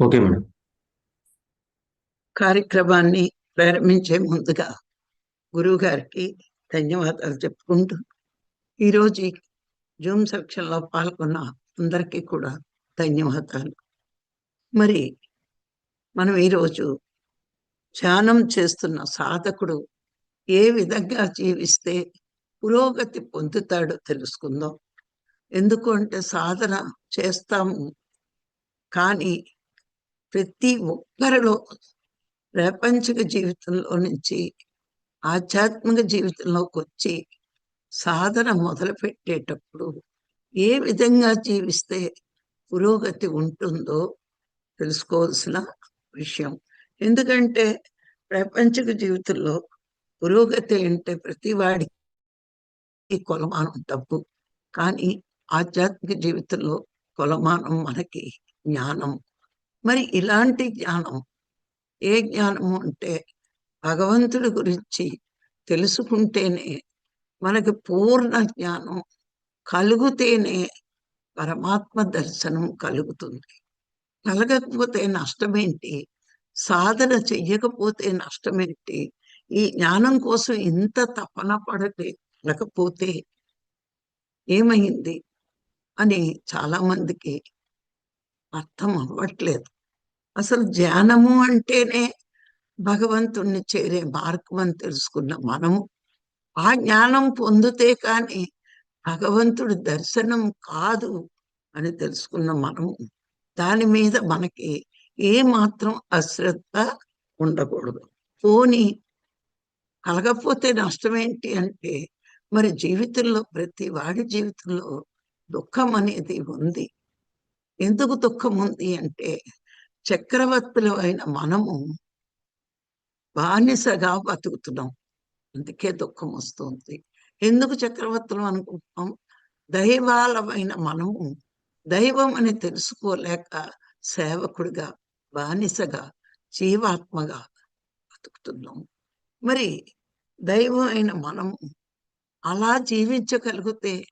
Okay madam. కార్యక్రమాన్ని ప్రారంభించే ముందుగా గురువు గారికి ధన్యవాదాలు చెప్పుకుంటూ ఈరోజు జూమ్ సెక్షన్లో పాల్గొన్న అందరికీ కూడా ధన్యవాదాలు. మరి మనం ఈరోజు ధ్యానం చేస్తున్న సాధకుడు ఏ విధంగా జీవిస్తే పురోగతి పొందుతాడో తెలుసుకుందాం. ఎందుకు అంటే సాధన చేస్తాము కానీ ప్రతి ఒక్కరిలో ప్రాపంచిక జీవితంలో నుంచి ఆధ్యాత్మిక జీవితంలోకి వచ్చి సాధన మొదలుపెట్టేటప్పుడు ఏ విధంగా జీవిస్తే పురోగతి ఉంటుందో తెలుసుకోవాల్సిన విషయం. ఎందుకంటే ప్రాపంచిక జీవితంలో పురోగతి అంటే ప్రతి వాడికి కొలమానం డబ్బు. కానీ ఆధ్యాత్మిక జీవితంలో కొలమానం మనకి జ్ఞానం. మరి ఇలాంటి జ్ఞానం ఏ జ్ఞానము అంటే భగవంతుడి గురించి తెలుసుకుంటేనే మనకి పూర్ణ జ్ఞానం కలుగుతేనే పరమాత్మ దర్శనం కలుగుతుంది. కలగకపోతే నష్టమేంటి? సాధన చెయ్యకపోతే నష్టమేంటి? ఈ జ్ఞానం కోసం ఇంత తపన పడలేకపోతే ఏమైంది? అని చాలా మందికి అర్థం అవ్వట్లేదు. అసలు ధ్యానము అంటేనే భగవంతుణ్ణి చేరే మార్గం అని తెలుసుకున్న మనము. ఆ జ్ఞానం పొందితే కానీ భగవంతుడి దర్శనం కాదు అని తెలుసుకున్న మనము. దాని మీద మనకి ఏ మాత్రం అశ్రద్ధ ఉండకూడదు. పోని కలగపోతే నష్టం ఏంటి అంటే మరి జీవితంలో ప్రతి వాడి జీవితంలో దుఃఖం అనేది ఉంది. ఎందుకు దుఃఖం ఉంది అంటే చక్రవర్తులు అయిన మనము బానిసగా బతుకుతున్నాం. అందుకే దుఃఖం వస్తుంది. ఎందుకు చక్రవర్తులు అనుకుంటున్నాం? దైవాలమైన మనము దైవం అని తెలుసుకోలేక సేవకుడిగా బానిసగా జీవాత్మగా బతుకుతున్నాం. మరి దైవం అయిన మనము అలా జీవించగలిగితే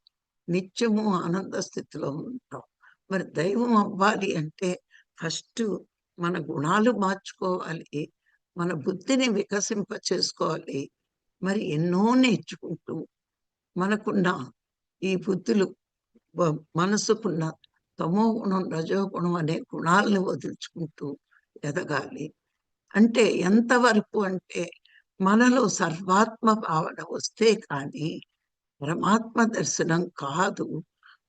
నిత్యము ఆనంద స్థితిలో ఉంటాం. మరి దైవం అవ్వాలి అంటే ఫస్ట్ మన గుణాలు మార్చుకోవాలి మన బుద్ధిని వికసింప చేసుకోవాలి మరి ఎన్నో నేర్చుకుంటూ మనకున్న ఈ బుద్ధులు మనసుకున్న తమో గుణం రజోగుణం అనే గుణాలను వదులుచుకుంటూ ఎదగాలి. అంటే ఎంతవరకు అంటే మనలో సర్వాత్మ భావన వస్తే కానీ పరమాత్మ దర్శనం కాదు.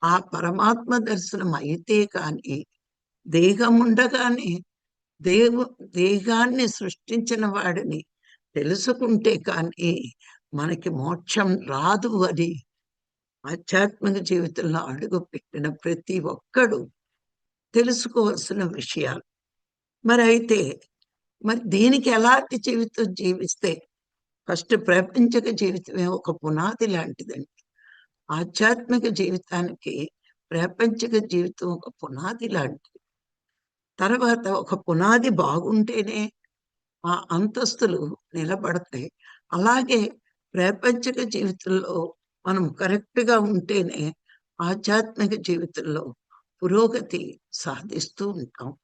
ఆ పరమాత్మ దర్శనం అయితే కానీ దేహముండగానే దేవు దేహాన్ని సృష్టించిన వాడిని తెలుసుకుంటే కానీ మనకి మోక్షం రాదు అని ఆధ్యాత్మిక జీవితంలో అడుగు పెట్టిన ప్రతి ఒక్కడు తెలుసుకోవాల్సిన విషయాలు. మరి అయితే మరి దీనికి ఎలాంటి జీవితం జీవిస్తే ఫస్ట్ ప్రపంచక జీవితమే ఒక పునాది లాంటిదండి. ఆధ్యాత్మిక జీవితానికి ప్రాపంచిక జీవితం ఒక పునాది లాంటిది. తర్వాత ఒక పునాది బాగుంటేనే ఆ అంతస్తులు నిలబడతాయి. అలాగే ప్రాపంచిక జీవితంలో మనం కరెక్ట్గా ఉంటేనే ఆధ్యాత్మిక జీవితంలో పురోగతి సాధిస్తూ ఉంటాం.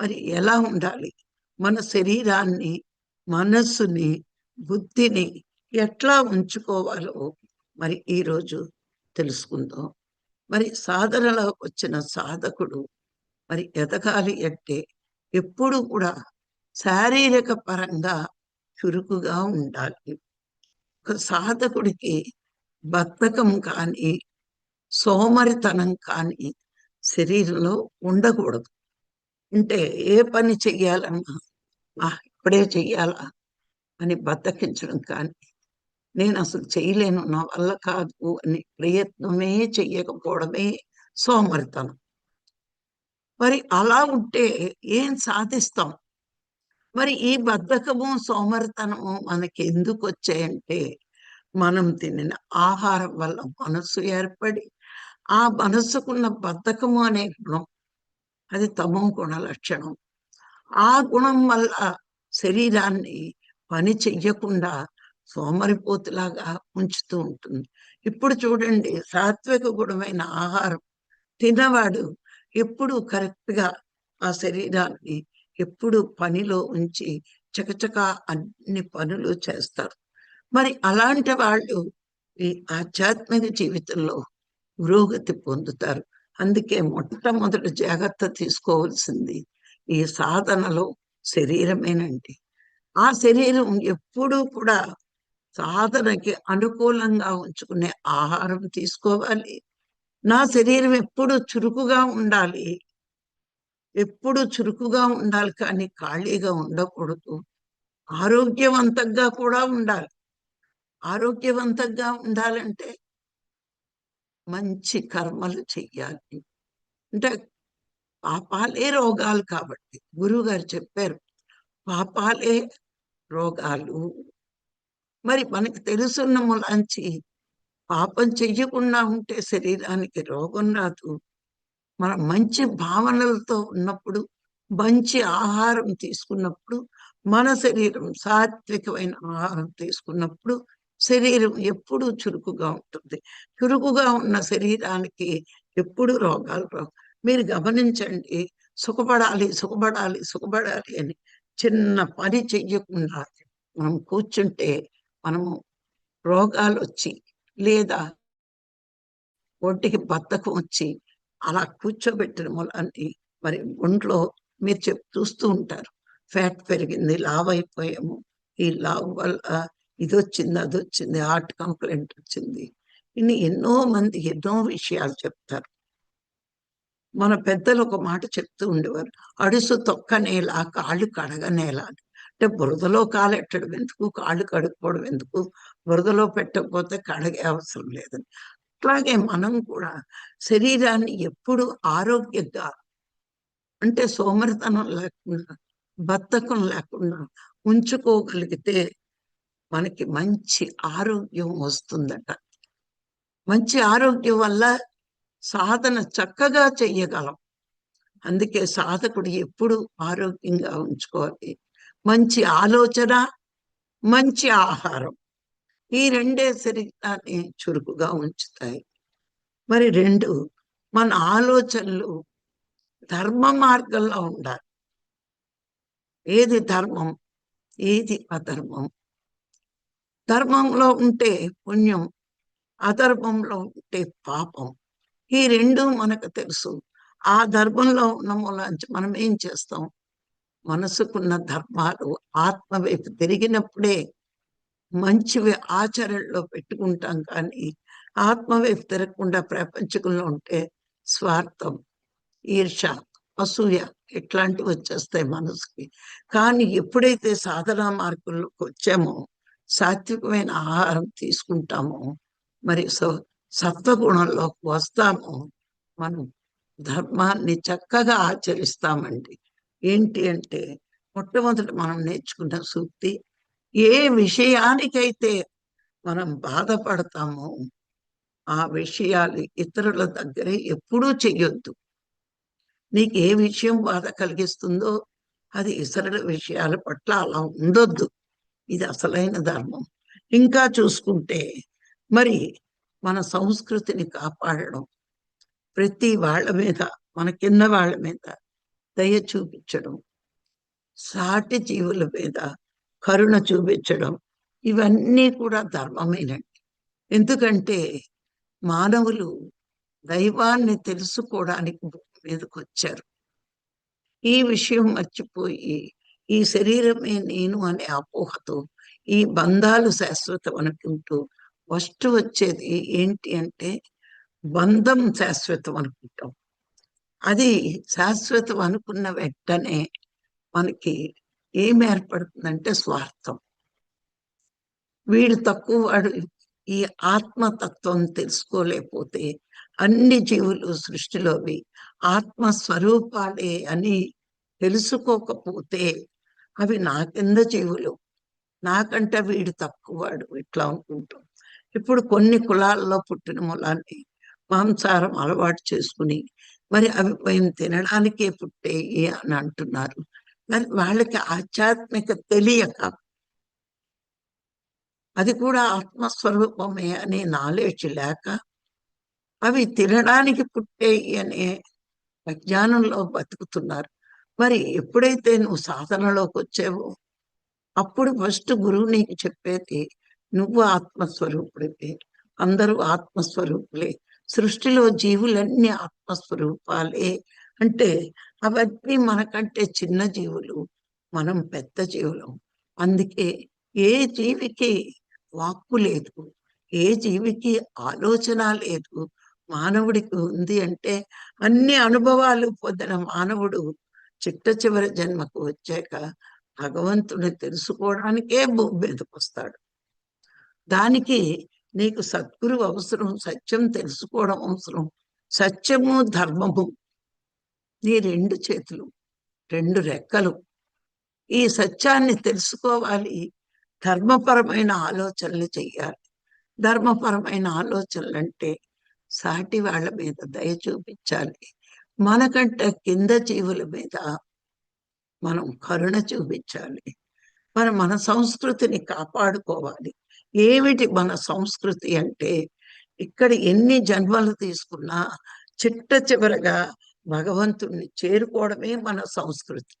మరి ఎలా ఉండాలి? మన శరీరాన్ని మనస్సుని బుద్ధిని ఎట్లా ఉంచుకోవాలో మరి ఈరోజు తెలుసుకుందాం. మరి సాధనలో వచ్చిన సాధకుడు మరి ఎదగాలి అంటే ఎప్పుడు కూడా శారీరక పరంగా చురుకుగా ఉండాలి. ఒక సాధకుడికి బద్ధకం కానీ సోమరితనం కానీ శరీరంలో ఉండకూడదు. అంటే ఏ పని చెయ్యాలన్నా ఇప్పుడే చెయ్యాలా? అని బద్దకించడం కానీ నేను అసలు చేయలేను నా వల్ల కాదు అని ప్రయత్నమే చెయ్యకపోవడమే సోమరితనం. మరి అలా ఉంటే ఏం సాధిస్తాం? మరి ఈ బద్ధకము సోమరితనము మనకి ఎందుకు వచ్చాయంటే మనం తినిన ఆహారం వల్ల మనస్సు ఏర్పడి ఆ మనస్సుకున్న బద్ధకము అనే గుణం అది తమో గుణ లక్షణం. ఆ గుణం వల్ల శరీరాన్ని పని చెయ్యకుండా సోమరిపోతులాగా ఉంచుతూ ఉంటుంది. ఇప్పుడు చూడండి సాత్విక గుణమైన ఆహారం తినవాడు ఎప్పుడు కరెక్ట్గా ఆ శరీరాన్ని ఎప్పుడు పనిలో ఉంచి చకచక అన్ని పనులు చేస్తారు. మరి అలాంటి వాళ్ళు ఈ ఆధ్యాత్మిక జీవితంలో పురోగతి పొందుతారు. అందుకే మొట్టమొదటి జాగ్రత్త తీసుకోవాల్సింది ఈ సాధనలో శరీరమేనండి. ఆ శరీరం ఎప్పుడూ కూడా సాధనకి అనుకూలంగా ఉంచుకునే ఆహారం తీసుకోవాలి. నా శరీరం ఎప్పుడు చురుకుగా ఉండాలి? ఎప్పుడు చురుకుగా ఉండాలి కానీ ఖాళీగా ఉండకూడదు. ఆరోగ్యవంతంగా కూడా ఉండాలి. ఆరోగ్యవంతంగా ఉండాలంటే మంచి కర్మలు చెయ్యాలి. అంటే పాపాలే రోగాలు కాబట్టి గురువు గారు చెప్పారు. పాపాలే రోగాలు. మరి మనకి తెలుసున్న ములాంచి పాపం చెయ్యకుండా ఉంటే శరీరానికి రోగం రాదు. మన మంచి భావనలతో ఉన్నప్పుడు మంచి ఆహారం తీసుకున్నప్పుడు మన శరీరం సాత్వికమైన ఆహారం తీసుకున్నప్పుడు శరీరం ఎప్పుడూ చురుకుగా ఉంటుంది. చురుకుగా ఉన్న శరీరానికి ఎప్పుడు రోగాలు రావు. మీరు గమనించండి సుఖపడాలి సుఖపడాలి సుఖపడాలి అని చిన్న పని చెయ్యకుండా మనం కూర్చుంటే మనము రోగాలు వచ్చి లేదా ఒంటికి బద్ధకం వచ్చి అలా కూర్చోబెట్టిన మూలాన్ని మరి ఒంట్లో మీరు చెప్ చూస్తూ ఉంటారు. ఫ్యాట్ పెరిగింది లావ్ అయిపోయాము. ఈ లావ్ వల్ల ఇది వచ్చింది అది వచ్చింది హార్ట్ కంప్లైంట్ వచ్చింది. ఇన్ని ఎన్నో మంది ఎన్నో విషయాలు చెప్తారు. మన పెద్దలు ఒక మాట చెప్తూ ఉండేవారు. అడుసు తొక్క నేల కాళ్ళు కడగ నేల అని అంటే బురదలో కాలు ఎట్టడం ఎందుకు కాళ్ళు కడుక్కోవడం ఎందుకు బురదలో పెట్టకపోతే కడగే అవసరం లేదని అట్లాగే మనం కూడా శరీరాన్ని ఎప్పుడు ఆరోగ్యంగా అంటే సోమరితనం లేకుండా బద్ధకం లేకుండా ఉంచుకోగలిగితే మనకి మంచి ఆరోగ్యం వస్తుందట. మంచి ఆరోగ్యం వల్ల సాధన చక్కగా చెయ్యగలం. అందుకే సాధకుడు ఎప్పుడు ఆరోగ్యంగా ఉంచుకోవాలి. మంచి ఆలోచన మంచి ఆహారం. ఈ రెండే శరీరాన్ని చురుకుగా ఉంచుతాయి. మరి రెండు మన ఆలోచనలు ధర్మ మార్గంలో ఉండాలి. ఏది ధర్మం ఏది అధర్మం? ధర్మంలో ఉంటే పుణ్యం అధర్మంలో ఉంటే పాపం. ఈ రెండు మనకు తెలుసు. ఆ ధర్మంలో ఉన్న మూలాంచి మనం ఏం చేస్తాం? మనసుకున్న ధర్మాలు ఆత్మ వైపు తిరిగినప్పుడే మంచివి ఆచరణలో పెట్టుకుంటాం కానీ ఆత్మవైపు తిరగకుండా ప్రపంచకంలో ఉంటే స్వార్థం ఈర్ష అసూయ ఇట్లాంటివి వచ్చేస్తాయి మనసుకి. కానీ ఎప్పుడైతే సాధనా మార్గంలోకి వచ్చామో సాత్వికమైన ఆహారం తీసుకుంటామో మరి సత్వగుణంలోకి వస్తామో మనం ధర్మాన్ని చక్కగా ఆచరిస్తామండి. ఏంటి అంటే మొట్టమొదటి మనం నేర్చుకున్న సూక్తి ఏ విషయానికైతే మనం బాధపడతామో ఆ విషయాలు ఇతరుల దగ్గర ఎప్పుడూ చెయ్యొద్దు. నీకు ఏ విషయం బాధ కలిగిస్తుందో అది ఇతరుల విషయాల పట్ల అలా ఉండొద్దు. ఇది అసలైన ధర్మం. ఇంకా చూసుకుంటే మరి మన సంస్కృతిని కాపాడడం ప్రతి వాళ్ళ మీద మన కింద వాళ్ళ మీద దయ చూపించడం సాటి జీవుల మీద కరుణ చూపించడం ఇవన్నీ కూడా ధర్మమేనండి. ఎందుకంటే మానవులు దైవాన్ని తెలుసుకోవడానికి మీదకి వచ్చారు. ఈ విషయం మర్చిపోయి ఈ శరీరమే నేను అనే అపోహతో ఈ బంధాలు శాశ్వతం అనుకుంటూ ఫస్ట్ వచ్చేది ఏంటి అంటే బంధం శాశ్వతం అనుకుంటాం. అది శాశ్వతం అనుకున్న వెంటనే మనకి ఏం ఏర్పడుతుందంటే స్వార్థం. వీడు తక్కువ వాడు ఈ ఆత్మతత్వం తెలుసుకోలేకపోతే అన్ని జీవులు సృష్టిలోవి ఆత్మస్వరూపాలే అని తెలుసుకోకపోతే అవి నా కింద జీవులు? నాకంటే వీడు తక్కువవాడు ఇట్లా అనుకుంటాం. ఇప్పుడు కొన్ని కులాల్లో పుట్టిన మూలాన్ని మాంసారం అలవాటు చేసుకుని మరి అవి మేము తినడానికే పుట్టేయి అని అంటున్నారు. కానీ వాళ్ళకి ఆధ్యాత్మిక తెలియక అది కూడా ఆత్మస్వరూపమే అనే నాలెడ్జ్ లేక అవి తినడానికి పుట్టేయి అనే అజ్ఞానంలో బతుకుతున్నారు. మరి ఎప్పుడైతే నువ్వు సాధనలోకి వచ్చావో అప్పుడు ఫస్ట్ గురువు నీకు చెప్పేది నువ్వు ఆత్మస్వరూపుడివే అందరూ ఆత్మస్వరూపులే. సృష్టిలో జీవులన్నీ ఆత్మస్వరూపాలే అంటే అవన్నీ మనకంటే చిన్న జీవులు మనం పెద్ద జీవులం. అందుకే ఏ జీవికి వాక్కు లేదు ఏ జీవికి ఆలోచన లేదు. మానవుడికి ఉంది అంటే అన్ని అనుభవాలు పొందిన మానవుడు చిట్ట చివరి జన్మకు వచ్చాక భగవంతుని తెలుసుకోవడానికే భూమి మీదకి వస్తాడు. దానికి నీకు సద్గురు అవసరం సత్యం తెలుసుకోవడం అవసరం. సత్యము ధర్మము నీ రెండు చేతులు రెండు రెక్కలు. ఈ సత్యాన్ని తెలుసుకోవాలి. ధర్మపరమైన ఆలోచనలు చెయ్యాలి. ధర్మపరమైన ఆలోచనలు అంటే సాటి వాళ్ళ మీద దయ చూపించాలి. మనకంటే కింద జీవుల మీద మనం కరుణ చూపించాలి. మనం మన సంస్కృతిని కాపాడుకోవాలి. ఏమిటి మన సంస్కృతి అంటే ఇక్కడ ఎన్ని జన్మలు తీసుకున్నా చిట్ట చివరగా భగవంతుణ్ణి చేరుకోవడమే మన సంస్కృతి.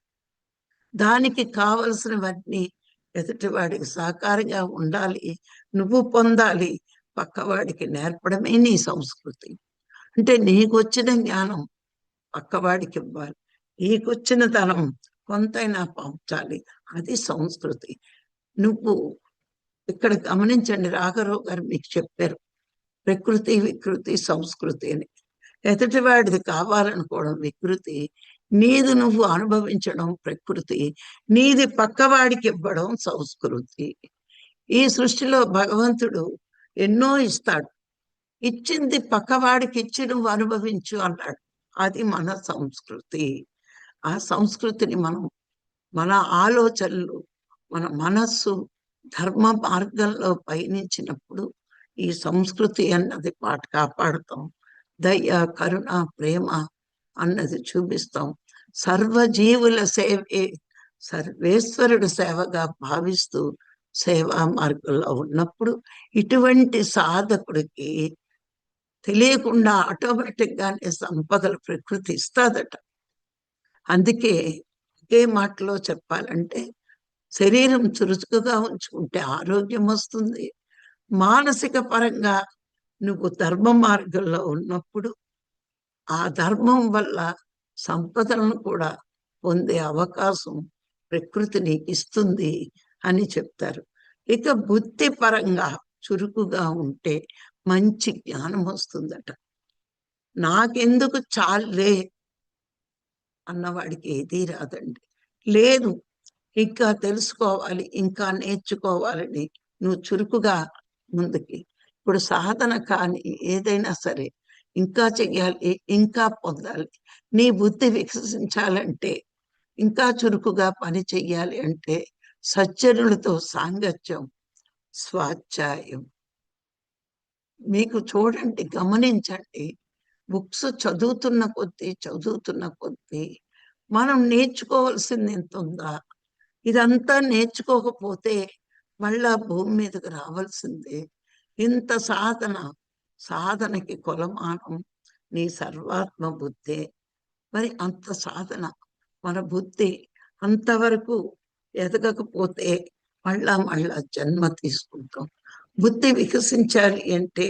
దానికి కావలసినవన్నీ ఎదుటివాడికి సహకారంగా ఉండాలి నువ్వు పొందాలి పక్కవాడికి నేర్పడమే నీ సంస్కృతి. అంటే నీకు వచ్చిన జ్ఞానం పక్కవాడికి ఇవ్వాలి. నీకొచ్చిన ధనం కొంతైనా పంచాలి. అది సంస్కృతి. నువ్వు ఇక్కడ గమనించండి రాఘరావు గారు మీకు చెప్పారు ప్రకృతి వికృతి సంస్కృతి అని. ఎదుటివాడిది కావాలనుకోవడం వికృతి. నీది నువ్వు అనుభవించడం ప్రకృతి. నీది పక్కవాడికి ఇవ్వడం సంస్కృతి. ఈ సృష్టిలో భగవంతుడు ఎన్నో ఇస్తాడు. ఇచ్చింది పక్కవాడికి ఇచ్చి నువ్వు అనుభవించు అన్నాడు. అది మన సంస్కృతి. ఆ సంస్కృతిని మనం మన ఆలోచనలు మన మనస్సు ధర్మ మార్గంలో పయనించినప్పుడు ఈ సంస్కృతి అన్నది పాట కాపాడుతాం. దయ కరుణ ప్రేమ అన్నది చూపిస్తాం. సర్వజీవుల సేవే సర్వేశ్వరుడు సేవగా భావిస్తూ సేవా మార్గంలో ఉన్నప్పుడు ఇటువంటి సాధకుడికి తెలియకుండా ఆటోమేటిక్ గానే సంపదలు ప్రకృతి ఇస్తాదట అందుకే ఒకే మాటలో చెప్పాలంటే శరీరం చురుచుకుగా ఉంచుకుంటే ఆరోగ్యం వస్తుంది. మానసిక పరంగా నువ్వు ధర్మ మార్గంలో ఉన్నప్పుడు ఆ ధర్మం వల్ల సంపదలను కూడా పొందే అవకాశం ప్రకృతి నీకు ఇస్తుంది అని చెప్తారు. ఇక బుద్ధి పరంగా చురుకుగా ఉంటే మంచి జ్ఞానం వస్తుందట. నాకెందుకు చాలే అన్నవాడికి ఏదీ రాదండి. లేదు ఇంకా తెలుసుకోవాలి ఇంకా నేర్చుకోవాలని నువ్వు చురుకుగా ముందుకి ఇప్పుడు సాధన కానీ ఏదైనా సరే ఇంకా చెయ్యాలి ఇంకా పొందాలి. నీ బుద్ధి వికసించాలంటే ఇంకా చురుకుగా పని చెయ్యాలి అంటే సజ్జనులతో సాంగత్యం స్వాధ్యాయం. మీకు చూడండి గమనించండి. బుక్స్ చదువుతున్న కొద్దీ చదువుతున్న కొద్దీ మనం నేర్చుకోవాల్సింది ఎంత ఉందా? ఇదంతా నేర్చుకోకపోతే మళ్ళా భూమి మీదకి రావాల్సిందే. ఇంత సాధన సాధనకి కొలమానం నీ సర్వాత్మ బుద్ధి. మరి అంత సాధన మన బుద్ధి అంతవరకు ఎదగకపోతే మళ్ళా మళ్ళా జన్మ తీసుకుంటాం. బుద్ధి వికసించాలి అంటే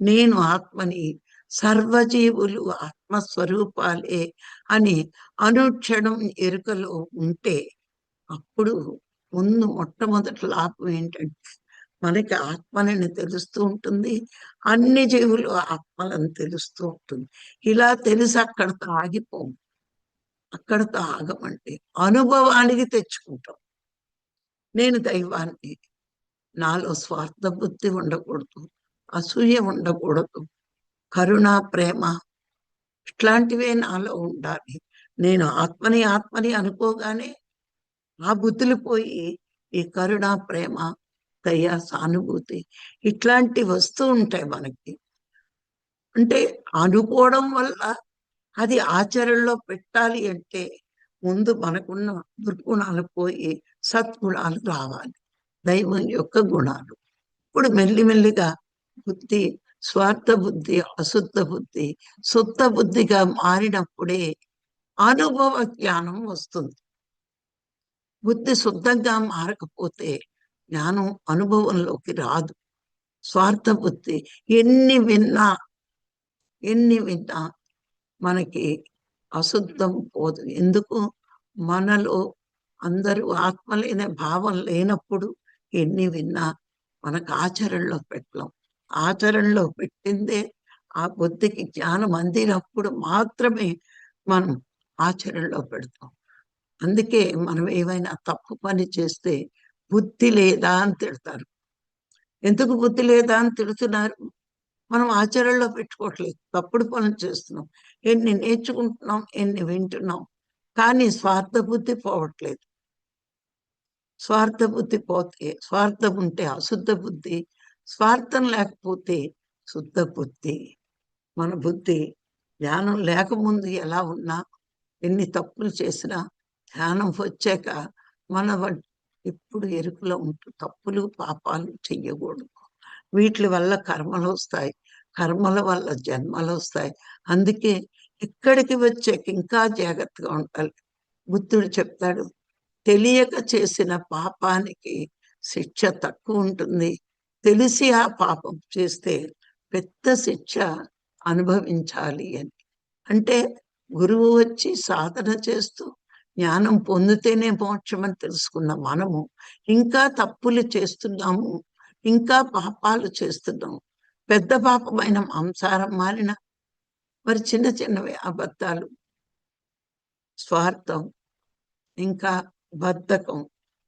నేను ఆత్మని సర్వజీవులు ఆత్మస్వరూపాలే అని అనుక్షణం ఎరుకలో ఉంటే అప్పుడు ముందు మొట్టమొదటి లాభం ఏంటంటే మనకి ఆత్మని తెలుస్తూ ఉంటుంది. అన్ని జీవులు ఆత్మలను తెలుస్తూ ఉంటుంది. ఇలా తెలిసి అక్కడతో ఆగిపోం అక్కడతో ఆగమంటే అనుభవానికి తెచ్చుకుంటాం. నేను దైవాన్ని. నాలో స్వార్థ బుద్ధి ఉండకూడదు. అసూయ ఉండకూడదు. కరుణ ప్రేమ ఇట్లాంటివే నాలో ఉండాలి. నేను ఆత్మని ఆత్మని అనుకోగానే ఆ బుద్ధులు పోయి ఈ కరుణ ప్రేమ దయ సానుభూతి. ఇట్లాంటి వస్తూ ఉంటాయి మనకి. అంటే అనుకోవడం వల్ల అది ఆచరణలో పెట్టాలి అంటే ముందు మనకున్న దుర్గుణాలు పోయి సద్గుణాలు రావాలి. దైవం యొక్క గుణాలు. ఇప్పుడు మెల్లిమెల్లిగా బుద్ధి స్వార్థ బుద్ధి అశుద్ధ బుద్ధి శుద్ధ బుద్ధిగా మారినప్పుడే అనుభవ జ్ఞానం వస్తుంది. బుద్ధి శుద్ధంగా మారకపోతే జ్ఞానం అనుభవంలోకి రాదు. స్వార్థ బుద్ధి ఎన్ని విన్నా ఎన్ని విన్నా మనకి అశుద్ధం పోదు. ఎందుకు? మనలో అందరూ ఆత్మలేని భావం లేనప్పుడు ఎన్ని విన్నా మనకు ఆచరణలో పెట్టలేం. ఆచరణలో పెట్టిందే ఆ బుద్ధికి జ్ఞానం అందినప్పుడు మాత్రమే మనం ఆచరణలో పెడతాం. అందుకే మనం ఏమైనా తప్పు పని చేస్తే బుద్ధి లేదా అని తిడతారు. ఎందుకు బుద్ధి లేదా అని తిడుతున్నారు? మనం ఆచరణలో పెట్టుకోవట్లేదు. తప్పుడు పనులు చేస్తున్నాం. ఎన్ని నేర్చుకుంటున్నాం ఎన్ని వింటున్నాం. కానీ స్వార్థ బుద్ధి పోవట్లేదు. స్వార్థ బుద్ధి పోతే స్వార్థం ఉంటే అశుద్ధ బుద్ధి స్వార్థం లేకపోతే శుద్ధ బుద్ధి. మన బుద్ధి ధ్యానం లేకముందు ఎలా ఉన్నా ఎన్ని తప్పులు చేసినా ధ్యానం వచ్చాక మన ఎప్పుడు ఎరుకులో ఉంటూ తప్పులు పాపాలు చెయ్యకూడదు. వీటి వల్ల కర్మలు వస్తాయి. కర్మల వల్ల జన్మలు వస్తాయి. అందుకే ఇక్కడికి వచ్చాక ఇంకా జాగ్రత్తగా ఉండాలి. బుద్ధుడు చెప్తాడు తెలియక చేసిన పాపానికి శిక్ష తక్కువ ఉంటుంది. తెలిసి ఆ పాపం చేస్తే పెద్ద శిక్ష అనుభవించాలి అని. అంటే గురువు వచ్చి సాధన చేస్తూ జ్ఞానం పొందితేనే మోక్షం అని తెలుసుకున్న మనము. ఇంకా తప్పులు చేస్తున్నాము. ఇంకా పాపాలు చేస్తున్నాము. పెద్ద పాపమైన మాంసారం మారిన మరి చిన్న చిన్నవి అబద్ధాలు స్వార్థం ఇంకా బద్ధకం.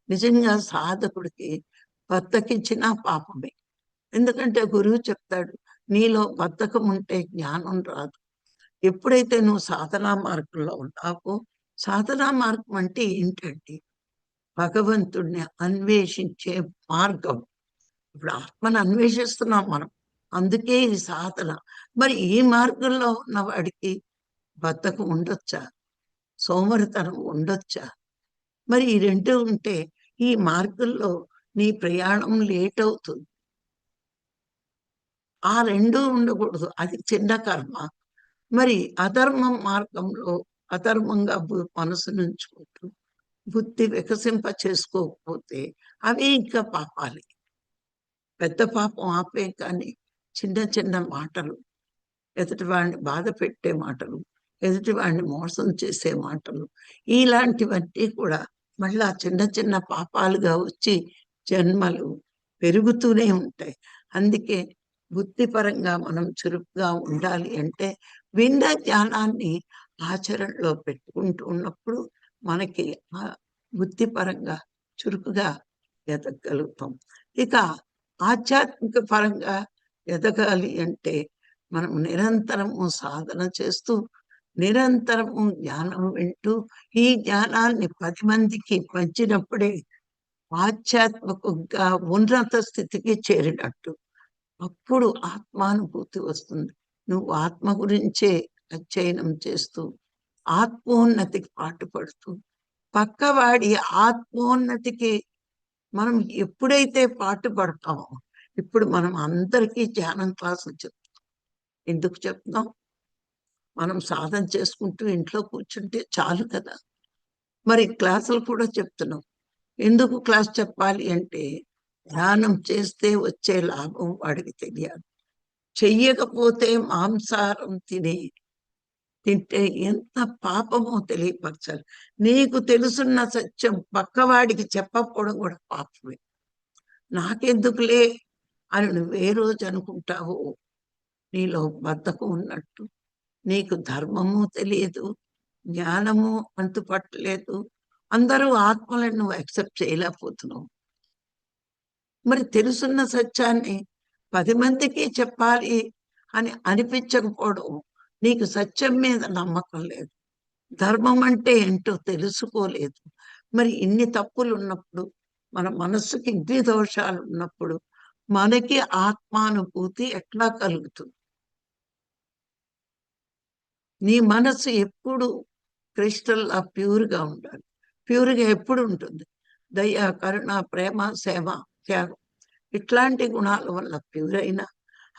నిజంగా సాధకుడికి బద్దకించిన పాపమే. ఎందుకంటే గురువు చెప్తాడు నీలో బద్ధకం ఉంటే జ్ఞానం రాదు. ఎప్పుడైతే నువ్వు సాధనా మార్గంలో ఉంటావో సాధనా మార్గం అంటే ఏంటంటే భగవంతుడిని అన్వేషించే మార్గం. ఇప్పుడు ఆత్మను అన్వేషిస్తున్నాం మనం. అందుకే ఇది సాధన. మరి ఈ మార్గంలో ఉన్న వాడికి బద్ధకం ఉండొచ్చా? సోమరితనం ఉండొచ్చా? మరి ఈ రెండు ఉంటే ఈ మార్గంలో నీ ప్రయాణం లేట్ అవుతుంది. ఆ రెండు ఉండకూడదు. అది చిన్న కర్మ. మరి అధర్మం మార్గంలో అధర్మంగా మనసునుంచుకుంటూ బుద్ధి వికసింప చేసుకోకపోతే అవి ఇంకా పాపాలి. పెద్ద పాపం ఆపే కానీ చిన్న చిన్న మాటలు ఎదుటి వాడిని బాధ పెట్టే మాటలు ఎదుటి వాడిని మోసం చేసే మాటలు ఇలాంటివన్నీ కూడా మళ్ళా చిన్న చిన్న పాపాలుగా వచ్చి జన్మలు పెరుగుతూనే ఉంటాయి. అందుకే బుద్ధిపరంగా మనం చురుకుగా ఉండాలి అంటే విన్న జ్ఞానాన్ని ఆచరణలో పెట్టుకుంటూ ఉన్నప్పుడు మనకి ఆ బుద్ధిపరంగా చురుకుగా ఎదగలుగుతాం. ఇక ఆధ్యాత్మిక పరంగా ఎదగాలి అంటే మనం నిరంతరము సాధన చేస్తూ నిరంతరము జ్ఞానం వింటూ ఈ జ్ఞానాన్ని పది మందికి పంచినప్పుడే ఆధ్యాత్మికంగా ఉన్నత స్థితికి చేరినట్టు. అప్పుడు ఆత్మానుభూతి వస్తుంది. నువ్వు ఆత్మ గురించే అధ్యయనం చేస్తూ ఆత్మోన్నతికి పాటుపడుతూ పక్కవాడి ఆత్మోన్నతికి మనం ఎప్పుడైతే పాటుపడతామో ఇప్పుడు మనం అందరికీ ధ్యానం క్లాసులు చెప్తాం. ఎందుకు చెప్తాం? మనం సాధన చేసుకుంటూ ఇంట్లో కూర్చుంటే చాలు కదా. మరి క్లాసులు కూడా చెప్తున్నాం. ఎందుకు క్లాస్ చెప్పాలి అంటే ధ్యానం చేస్తే వచ్చే లాభం వాడికి తెలియాలి చెయ్యకపోతే మాంసారం తినే తింటే ఎంత పాపమో తెలియపరచాలి. నీకు తెలుసున్న సత్యం పక్కవాడికి చెప్పకపోవడం కూడా పాపమే. నాకెందుకులే అని నువ్వు ఏ రోజు అనుకుంటావు నీలో బద్ధకం ఉన్నట్టు నీకు ధర్మము తెలియదు జ్ఞానము అంతుపట్టలేదు అందరూ ఆత్మలను నువ్వు యాక్సెప్ట్ చేయలేకపోతున్నావు. మరి తెలుసున్న సత్యాన్ని పది మందికి చెప్పాలి అని అనిపించకపోవడం నీకు సత్యం మీద నమ్మకం లేదు. ధర్మం అంటే ఏంటో తెలుసుకోలేదు. మరి ఇన్ని తప్పులు ఉన్నప్పుడు మన మనస్సుకి ఇన్ని దోషాలు ఉన్నప్పుడు మనకి ఆత్మానుభూతి ఎట్లా కలుగుతుంది? నీ మనస్సు ఎప్పుడు క్రిస్టల్ ప్యూర్గా ఉండాలి. ప్యూర్గా ఎప్పుడు ఉంటుంది? దయ కరుణ ప్రేమ సేవ త్యాగం. ఇట్లాంటి గుణాల వల్ల ప్యూర్ అయినా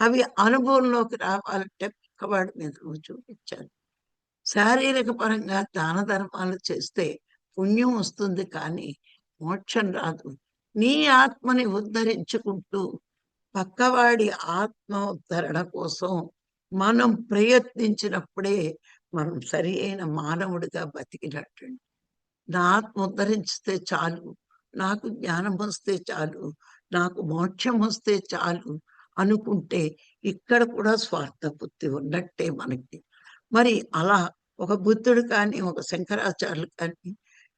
అవి అనుభవంలోకి రావాలంటే పక్కవాడి మీద నువ్వు చూపించాలి శారీరక పరంగా దాన ధర్మాలు చేస్తే పుణ్యం వస్తుంది కానీ మోక్షం రాదు. నీ ఆత్మని ఉద్ధరించుకుంటూ పక్కవాడి ఆత్మ ఉద్ధరణ కోసం మనం ప్రయత్నించినప్పుడే మనం సరి అయిన మానవుడిగా బతికినట్టు. నా ఆత్మ ఉద్ధరించితే చాలు నాకు జ్ఞానం వస్తే చాలు నాకు మోక్షం వస్తే చాలు అనుకుంటే ఇక్కడ కూడా స్వార్థ బుద్ధి ఉన్నట్టే మనకి. మరి అలా ఒక బుద్ధుడు కానీ ఒక శంకరాచార్యులు కానీ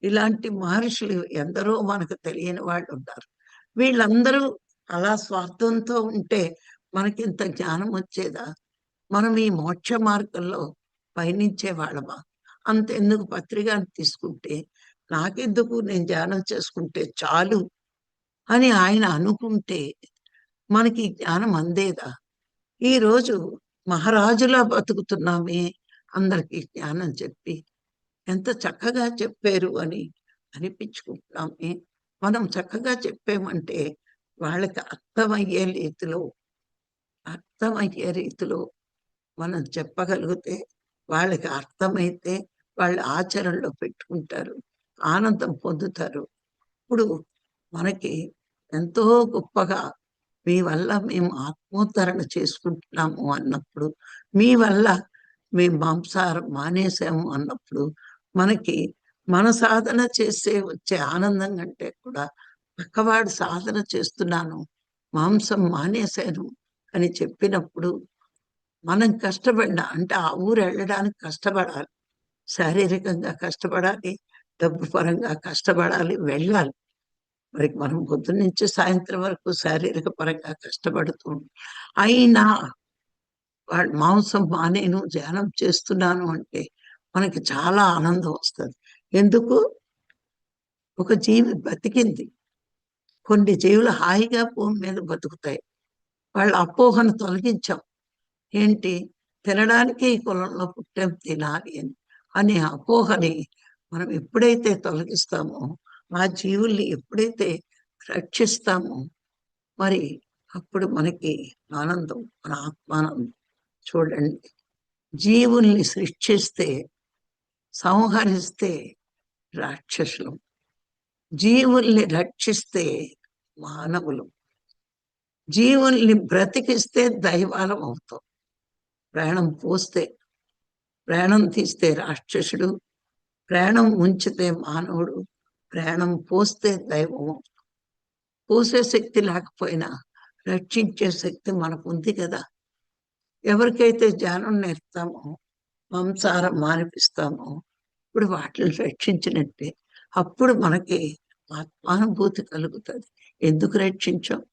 ఇలాంటి మహర్షులు ఎందరో మనకు తెలియని వాళ్ళు ఉన్నారు. వీళ్ళందరూ అలా స్వార్థంతో ఉంటే మనకి ఇంత జ్ఞానం వచ్చేదా? మనం ఈ మోక్ష మార్గంలో పయనించే వాళ్ళమా? అంతెందుకు పత్రికను తీసుకుంటే? నాకెందుకు నేను ధ్యానం చేసుకుంటే చాలు అని ఆయన అనుకుంటే మనకి జ్ఞానం అందేదా? ఈరోజు మహారాజులా బతుకుతున్నామే అందరికీ జ్ఞానం చెప్పి ఎంత చక్కగా చెప్పారు అని అనిపించుకుంటున్నామే మనం చక్కగా చెప్పామంటే వాళ్ళకి అర్థమయ్యే రీతిలో అర్థమయ్యే రీతిలో మనం చెప్పగలిగితే వాళ్ళకి అర్థమైతే వాళ్ళు ఆచరణలో పెట్టుకుంటారు ఆనందం పొందుతారు. ఇప్పుడు మనకి ఎంతో గొప్పగా మీ వల్ల మేము ఆత్మోద్ధరణ చేసుకుంటున్నాము అన్నప్పుడు మీ వల్ల మేము మాంసాహారం మానేసాము అన్నప్పుడు మనకి మన సాధన చేసే వచ్చే ఆనందం కంటే కూడా పక్కవాడు సాధన చేస్తున్నాను మాంసం మానేశాను అని చెప్పినప్పుడు మనం కష్టపడిన అంటే ఆ ఊరు వెళ్ళడానికి కష్టపడాలి. శారీరకంగా కష్టపడాలి డబ్బు పరంగా కష్టపడాలి వెళ్ళాలి. మరి మనం పొద్దు నుంచి సాయంత్రం వరకు శారీరక పరంగా కష్టపడుతూ అయినా వాళ్ళు మాంసం మానేను ధ్యానం చేస్తున్నాను అంటే మనకి చాలా ఆనందం వస్తుంది. ఎందుకు? ఒక జీవి బతికింది. కొన్ని జీవులు హాయిగా భూమి మీద బతుకుతాయి. వాళ్ళ అపోహను తొలగించాం. ఏంటి? తినడానికి ఈ కులంలో పుట్టాం తినాలి అని. అనే అపోహని మనం ఎప్పుడైతే తొలగిస్తామో ఆ జీవుల్ని ఎప్పుడైతే రక్షిస్తామో మరి అప్పుడు మనకి ఆనందం మన ఆత్మానందం. చూడండి జీవుల్ని సృష్టిస్తే సంహరిస్తే రాక్షసులు. జీవుల్ని రక్షిస్తే మానవులు. జీవుల్ని బ్రతికిస్తే దైవాలం అవుతాం. ప్రాణం పోస్తే ప్రాణం తీస్తే రాక్షసుడు ప్రాణం ఉంచితే మానవుడు ప్రాణం పోస్తే దైవము. పోసే శక్తి లేకపోయినా రక్షించే శక్తి మనకు ఉంది కదా. ఎవరికైతే జ్ఞానం నేర్తామో మంసారం మానిపిస్తామో ఇప్పుడు వాటిని రక్షించినట్టే అప్పుడు మనకి ఆత్మానుభూతి కలుగుతుంది. ఎందుకు రక్షించాం?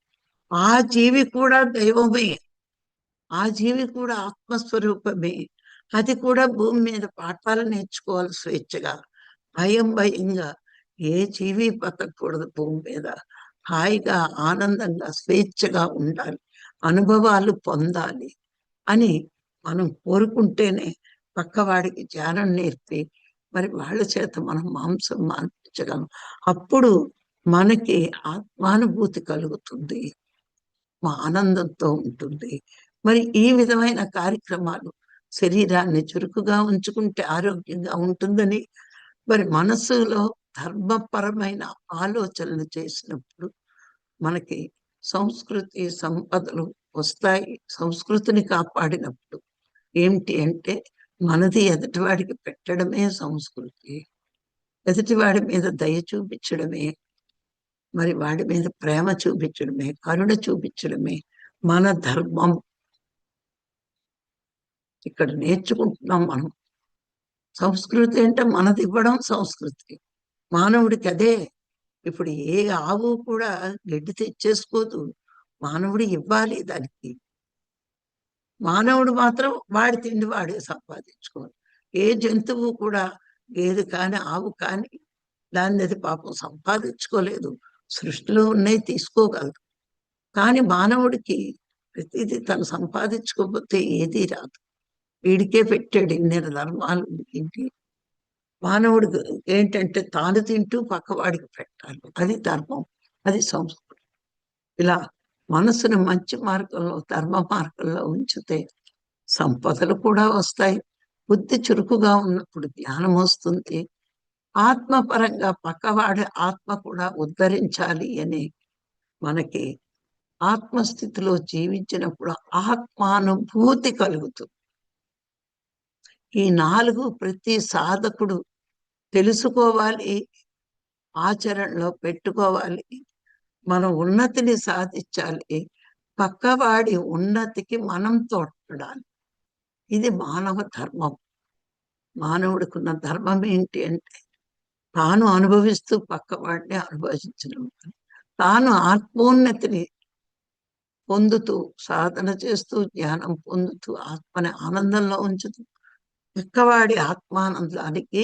ఆ జీవి కూడా దైవమే. ఆ జీవి కూడా ఆత్మస్వరూపమే. అది కూడా భూమి మీద పాఠాలు నేర్చుకోవాలి స్వేచ్ఛగా. భయం భయంగా ఏ జీవి బతకూడదు భూమి మీద. హాయిగా ఆనందంగా స్వేచ్ఛగా ఉండాలి. అనుభవాలు పొందాలి అని మనం కోరుకుంటేనే పక్కవాడికి జ్ఞానం నేర్పి మరి వాళ్ళ చేత మనం మాంసం మాన్పించగలం అప్పుడు మనకి ఆత్మానుభూతి కలుగుతుంది. మా ఆనందంతో ఉంటుంది. మరి ఈ విధమైన కార్యక్రమాలు శరీరాన్ని చురుకుగా ఉంచుకుంటే ఆరోగ్యంగా ఉంటుందని మరి మనస్సులో ధర్మపరమైన ఆలోచనలు చేసినప్పుడు మనకి సంస్కృతి సంపదలు వస్తాయి. సంస్కృతిని కాపాడినప్పుడు ఏమిటి అంటే మనది ఎదుటివాడికి పెట్టడమే సంస్కృతి. ఎదుటివాడి మీద దయ చూపించడమే మరి వాడి మీద ప్రేమ చూపించడమే కరుణ చూపించడమే మన ధర్మం. ఇక్కడ నేర్చుకుంటున్నాం మనం. సంస్కృతి అంటే మనది ఇవ్వడం సంస్కృతి. మానవుడికి అదే. ఇప్పుడు ఏ ఆవు కూడా గడ్డి తెచ్చేసుకోదు. మానవుడు ఇవ్వాలి దానికి. మానవుడు మాత్రం వాడి తిండి వాడే సంపాదించుకోవాలి. ఏ జంతువు కూడా గేదె కాని ఆవు కాని దాన్ని అది పాపం సంపాదించుకోలేదు. సృష్టిలో ఉన్నాయి తీసుకోగలదు. కానీ మానవుడికి ప్రతిదీ తను సంపాదించుకోకపోతే ఏదీ రాదు. వీడికే పెట్టాడు ఇన్ని ధర్మాలు ఇంటి మానవుడు ఏంటంటే తాను తింటూ పక్కవాడికి పెట్టాలి. అది ధర్మం అది సంస్కృతి. ఇలా మనసును మంచి మార్గంలో ధర్మ మార్గంలో ఉంచితే సంపదలు కూడా వస్తాయి. బుద్ధి చురుకుగా ఉన్నప్పుడు జ్ఞానం వస్తుంది. ఆత్మపరంగా పక్కవాడి ఆత్మ కూడా ఉద్ధరించాలి అని మనకి ఆత్మస్థితిలో జీవించినప్పుడు ఆత్మానుభూతి కలుగుతుంది. ఈ నాలుగు ప్రతి సాధకుడు తెలుసుకోవాలి ఆచరణలో పెట్టుకోవాలి మనం ఉన్నతిని సాధించాలి. పక్కవాడి ఉన్నతికి మనం తోడ్పడాలి. ఇది మానవ ధర్మం. మానవుడికున్న ధర్మం ఏంటి అంటే తాను అనుభవిస్తూ పక్కవాడిని అనుభవించడం. తాను ఆత్మోన్నతిని పొందుతూ సాధన చేస్తూ జ్ఞానం పొందుతూ ఆత్మని ఆనందంలో ఉంచుతూ పక్కవాడి ఆత్మానందానికి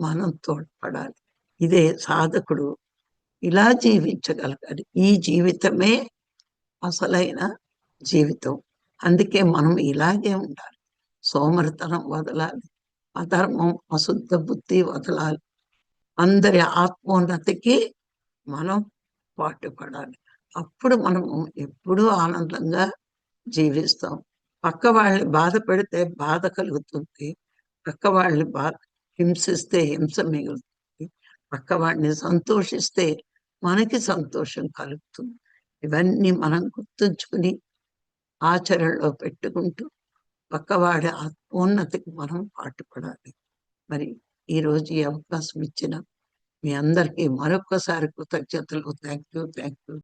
మనం తోడ్పడాలి. ఇదే సాధకుడు ఇలా జీవించగలగాలి. ఈ జీవితమే అసలైన జీవితం. అందుకే మనం ఇలాగే ఉండాలి. సోమరితనం వదలాలి. అధర్మం అశుద్ధ బుద్ధి వదలాలి. అందరి ఆత్మోన్నతికి మనం పాటుపడాలి. అప్పుడు మనము ఎప్పుడూ ఆనందంగా జీవిస్తాం. పక్క వాళ్ళని బాధ పెడితే బాధ కలుగుతుంది. పక్క వాళ్ళని బాధ హింసిస్తే హింస మిగులుతుంది. పక్కవాడిని సంతోషిస్తే మనకి సంతోషం కలుగుతుంది. ఇవన్నీ మనం గుర్తుంచుకుని ఆచరణలో పెట్టుకుంటూ పక్కవాడి ఆత్మోన్నతికి మనం పాటుపడాలి. మరి ఈరోజు ఈ అవకాశం ఇచ్చిన మీ అందరికీ మరొకసారి కృతజ్ఞతలు. Thank you thank you